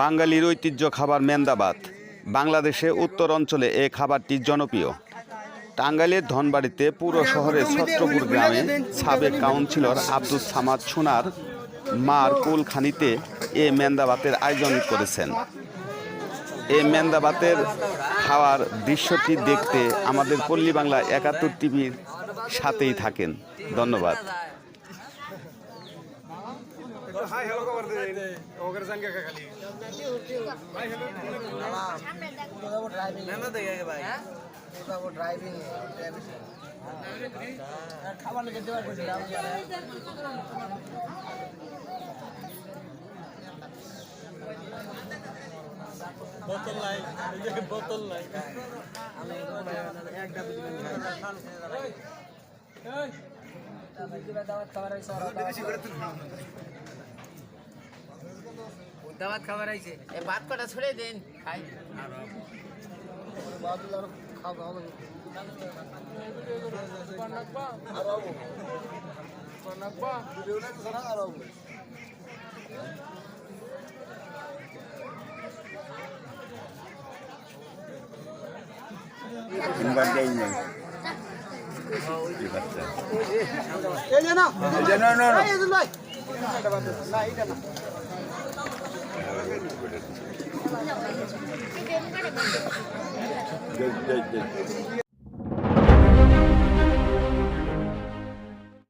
বাঙালির ঐতিহ্য খাবার মেন্দাবাত বাংলাদেশে উত্তর অঞ্চলে এই খাবারটি জনপ্রিয়। টাঙ্গাইলের ধনবাড়িতে পুরো শহরের ছত্রপুর গ্রামে সাবেক কাউন্সিলর আব্দুল সামাদ সোনার মার কুলখানিতে এ মেন্দাবাতের আয়োজন করেছেন। এই মেন্দাবাতের খাওয়ার দৃশ্যটি দেখতে আমাদের পল্লী বাংলা একাত্তর টিভির সাথেই থাকেন। ধন্যবাদ। হাই হ্যালো খবর দিন ওগের সঙ্গে খালি দাওয়াত খাবার আইছে। এ ভাত কটা ছড়ে দেন খাই। इन करते ही नहीं ये करते हैं ये ना ये ना ना ना ये तो भाई ना ये ना जय जय जय